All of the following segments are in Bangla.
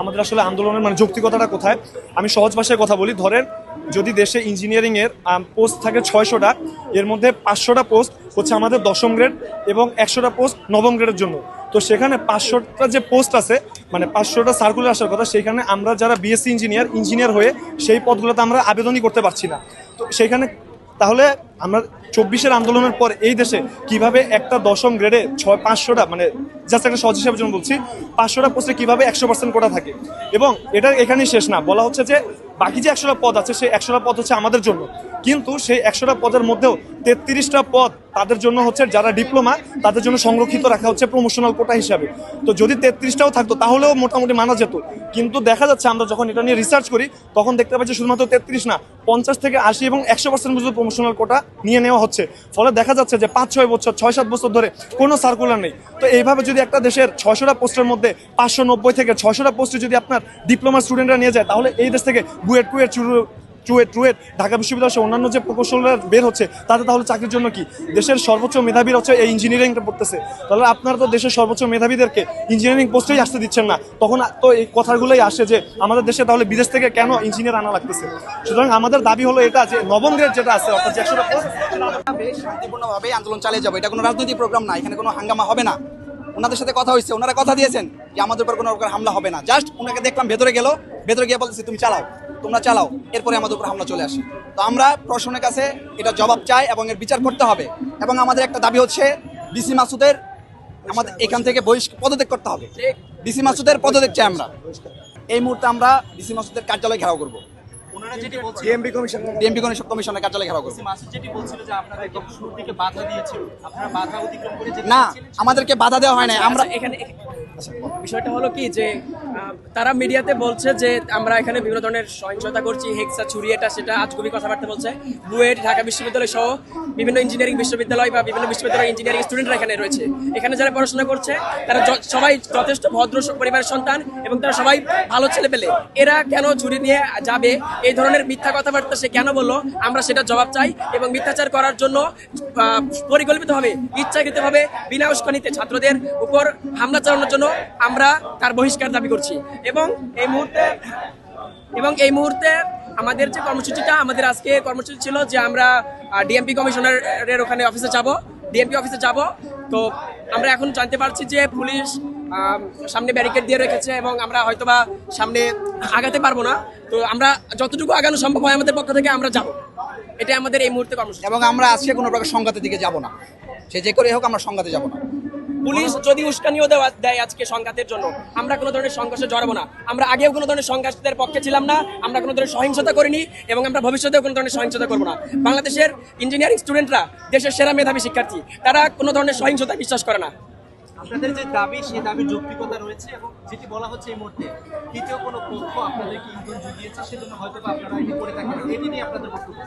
আমাদের আসলে আন্দোলনের মানে যৌক্তিকতাটা কোথায়? আমি সহজ ভাষায় কথা বলি, ধরেন যদি দেশে ইঞ্জিনিয়ারিংয়ের পোস্ট থাকে ছয়শোটা, এর মধ্যে পাঁচশোটা পোস্ট হচ্ছে আমাদের দশম গ্রেড এবং একশোটা পোস্ট নবম গ্রেডের জন্য। তো সেখানে পাঁচশোটা যে পোস্ট আছে মানে পাঁচশোটা সার্কুলার আসার কথা, সেখানে আমরা যারা বিএসসি ইঞ্জিনিয়ার ইঞ্জিনিয়ার হয়ে সেই পদগুলোতে আমরা আবেদনই করতে পারছি না। তো সেখানে তাহলে আমরা চব্বিশের আন্দোলনের পর এই দেশে কীভাবে একটা দশম গ্রেডে ছয়, পাঁচশোটা মানে জাস্ট একটা সহজ হিসাবের জন্য বলছি, পাঁচশোটা পোস্টে কীভাবে একশো পার্সেন্ট কোটা থাকে। এবং এটা এখানেই শেষ না, বলা হচ্ছে যে বাকি যে একশোটা পদ আছে, সেই একশোটা পদ হচ্ছে আমাদের জন্য। কিন্তু সেই একশোটা পদের মধ্যেও তেত্রিশটা পদ তাদের জন্য হচ্ছে যারা ডিপ্লোমা, তাদের জন্য সংরক্ষিত রাখা হচ্ছে প্রমোশনাল কোটা হিসাবে। তো যদি তেত্রিশটাও থাকতো, তাহলেও মোটামুটি মানা যেত। কিন্তু দেখা যাচ্ছে আমরা যখন এটা নিয়ে রিসার্চ করি, তখন দেখতে পাচ্ছি শুধুমাত্র তেত্রিশ না, পঞ্চাশ থেকে আশি এবং একশো পার্সেন্ট পর্যন্ত প্রমোশনাল কোটা নিয়ে নেওয়া হচ্ছে। ফলে দেখা যাচ্ছে যে পাঁচ, ছয় বছর, ছয়, সাত বছর ধরে কোনো সার্কুলার নেই। তো এইভাবে যদি একটা দেশের ছয়শোটা পোস্টের মধ্যে পাঁচশো নব্বই থেকে ছয়শোটা পোস্টে যদি আপনার ডিপ্লোমা স্টুডেন্টরা নিয়ে যায়, তাহলে এই দেশ থেকে বুয়েট চুরু টুয়েট টুয়েট ঢাকা বিশ্ববিদ্যালয় অন্যান্য যে প্রকৌশলরা বের হচ্ছে তাতে তাহলে চাকরির জন্য কি? দেশের সর্বোচ্চ মেধাবীরা হচ্ছে এই ইঞ্জিনিয়ারিংটা পড়তেছে। তাহলে আপনারা তো দেশের সর্বোচ্চ মেধাবীদেরকে ইঞ্জিনিয়ারিং পোস্টেই আসতে দিচ্ছেন না। তখন তো এই কথাগুলোই আসে যে, আমাদের দেশে তাহলে বিদেশ থেকে কেন ইঞ্জিনিয়ার আনা লাগতেছে? সুতরাং আমাদের দাবি হলো এটা যে, নবম গ্রেড যেটা আছে, অর্থাৎ একশোটা শান্তিপূর্ণভাবে আন্দোলন চালিয়ে যাব। এটা কোনো রাজনৈতিক প্রোগ্রাম না, এখানে কোনো হাঙ্গামা হবে না। ওনাদের সাথে কথা হয়েছে, ওনারা কথা দিয়েছেন যে, আমাদের উপর কোনো প্রকার হামলা হবে না। জাস্ট ওনাকে দেখলাম, ভেতরে গেল ভেতরে গিয়ে বলতেছি তুমি চালাও তোমরা চালাও। এরপরে আমাদের উপর হামলা চলে আসে। তো আমরা প্রশাসনের কাছে এটা জবাব চাই এবং এর বিচার করতে হবে এবং আমাদের একটা দাবি হচ্ছে ডিসি মাসুদের আমাদের এখান থেকে বহিষ্ পদত্যাগ করতে হবে। ডিসি মাসুদের পদত্যাগ চাই আমরা। এই মুহূর্তে আমরা ডিসি মাসুদের কার্যালয় ঘেরাও করব। ওনারা যেটি ডিএমপি কমিশন। কমিশনের কার্যালয় ঘেরাও করব। মাসুদ যেটি বলছিল যে আপনারা একদম শুরুর দিকে বাধা দিয়েছিল আপনারা বাধা অতিক্রম করে যেতে না আমাদেরকে বাধা দেওয়া হয় না আমরা আমরা এখানে বিষয়টা হলো কি যে তারা মিডিয়াতে বলছে যে আমরা এখানে বিভিন্ন ধরনের সহিংসতা করছি, হেক্সা ছুরি এটা সেটা আজগুবি কথাবার্তা বলছে। বুয়েট, ঢাকা বিশ্ববিদ্যালয় সহ বিভিন্ন ইঞ্জিনিয়ারিং বিশ্ববিদ্যালয় বা বিভিন্ন বিশ্ববিদ্যালয়ের ইঞ্জিনিয়ারিং স্টুডেন্টরা এখানে রয়েছে। এখানে যারা পড়াশোনা করছে, তারা সবাই যথেষ্ট ভদ্র পরিবারের সন্তান এবং তারা সবাই ভালো ছেলে পেলে এরা কেন ছুরি নিয়ে যাবে? এই ধরনের মিথ্যা কথাবার্তা সে কেন বলল? আমরা সেটা জবাব চাই এবং মিথ্যাচার করার জন্য পরিকল্পিতভাবে, ইচ্ছাকৃতভাবে বিনা উস্কানিতে ছাত্রদের উপর হামলা চালানোর জন্য আমরা তার বহিষ্কার দাবি করছি। এবং এই মুহূর্তে, এবং এই মুহূর্তে আমাদের যে কর্মসূচিটা, আমাদের আজকে কর্মসূচি ছিল যে আমরা ডিএমপি কমিশনারের ওখানে অফিসে যাব ডিএমপি অফিসে যাব। তো আমরা এখন জানতে পারছি যে পুলিশ সামনে ব্যারিকেড দিয়ে রেখেছে এবং আমরা হয়তোবা সামনে আগাতে পারব না। তো আমরা যতটুকু আগানো সম্ভব হয় আমাদের পক্ষ থেকে আমরা যাব। এটা আমাদের এই মুহূর্তে কর্মসূচি। এবং আমরা আজকে কোনো প্রকার সংঘাতের দিকে যাব না। সে যে করে হোক আমরা সংঘাতে যাব না। পুলিশ যদি উস্কানিও দেওয়া দেয় আজকে সংঘাতের জন্য, আমরা কোনো ধরনের সংঘর্ষে জড়াবো না। আমরা আগেও কোনো ধরনের সংঘাতের পক্ষে ছিলাম না, আমরা কোনো ধরনের সহিংসতা করিনি এবং আমরা ভবিষ্যতেও কোনো ধরনের সহিংসতা করব না। বাংলাদেশের ইঞ্জিনিয়ারিং স্টুডেন্টরা দেশের সেরা মেধাবী শিক্ষার্থী, তারা কোনো ধরনের সহিংসতা বিশ্বাস করে না। আপনাদের যে দাবি দাবির যৌক্তিকতা রয়েছে এবং যেটি বলা হচ্ছে এই মুহূর্তে তৃতীয় কোনো পক্ষ আপনাদেরকে ইন্ধন জুগিয়েছে, সেজন্য হয়তো আপনারা এটি করে থাকেন। এটি নিয়ে আপনাদের বক্তব্য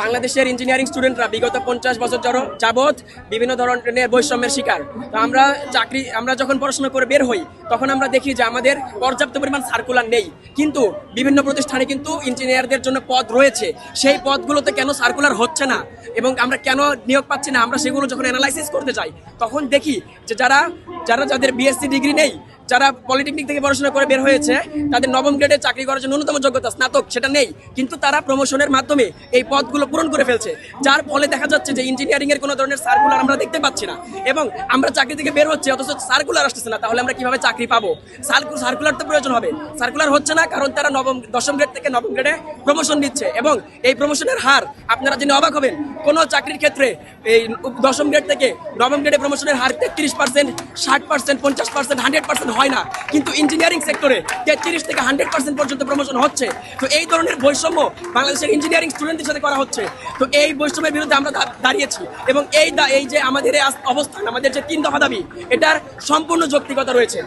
বাংলাদেশের ইঞ্জিনিয়ারিং স্টুডেন্টরা বিগত পঞ্চাশ বছর যাবৎ বিভিন্ন ধরনের বৈষম্যের শিকার। তো আমরা চাকরি, আমরা যখন পড়াশোনা করে বের হই, তখন আমরা দেখি যে আমাদের পর্যাপ্ত পরিমাণ সার্কুলার নেই। কিন্তু বিভিন্ন প্রতিষ্ঠানে কিন্তু ইঞ্জিনিয়ারদের জন্য পদ রয়েছে। সেই পদগুলোতে কেন সার্কুলার হচ্ছে না? এবং আমরা কেন নিয়োগ পাচ্ছি না? আমরা সেগুলো যখন অ্যানালাইসিস করতে যাই, তখন দেখি যে যারা যারা যাদের বিএসসি ডিগ্রি নেই যারা পলিটেকনিক থেকে পড়াশোনা করে বের হয়েছে, তাদের নবম গ্রেডে চাকরি করার জন্য ন্যূনতম যোগ্যতা স্নাতক, সেটা নেই। কিন্তু তারা প্রমোশনের মাধ্যমে এই পদগুলো পূরণ করে ফেলছে, যার ফলে দেখা যাচ্ছে যে ইঞ্জিনিয়ারিং এর কোনো ধরনের সার্কুলার আমরা দেখতে পাচ্ছি না। এবং আমরা চাকরি থেকে বের হচ্ছে, অথচ সার্কুলার আসতেছে না, তাহলে আমরা কীভাবে চাকরি পাবো? সার্কুলার তো প্রয়োজন হবে। সার্কুলার হচ্ছে না, কারণ তারা নবম, দশম গ্রেড থেকে নবম গ্রেডে প্রমোশন দিচ্ছে এবং এই প্রমোশনের হার, আপনারা জেনে অবাক হবেন, কোনো চাকরির ক্ষেত্রে এই দশম গ্রেড থেকে নবম গ্রেডে প্রমোশনের হার তেত্রিশ পার্সেন্ট ষাট পার্সেন্ট পঞ্চাশ পার্সেন্ট হান্ড্রেড পার্সেন্ট হয় না। কিন্তু ইঞ্জিনিয়ারিং সেক্টরে তেত্রিশ থেকে হান্ড্রেড পার্সেন্ট পর্যন্ত প্রমোশন হচ্ছে। তো এই ধরনের বৈষম্য বাংলাদেশের ইঞ্জিনিয়ারিং স্টুডেন্টদের সাথে করা হচ্ছে। তো এই বৈষম্যের বিরুদ্ধে আমরা দাঁড়িয়েছি। এবং এই এই যে আমাদের অবস্থান, আমাদের যে তিন দফা দাবি, এটার সম্পূর্ণ যৌক্তিকতা রয়েছে।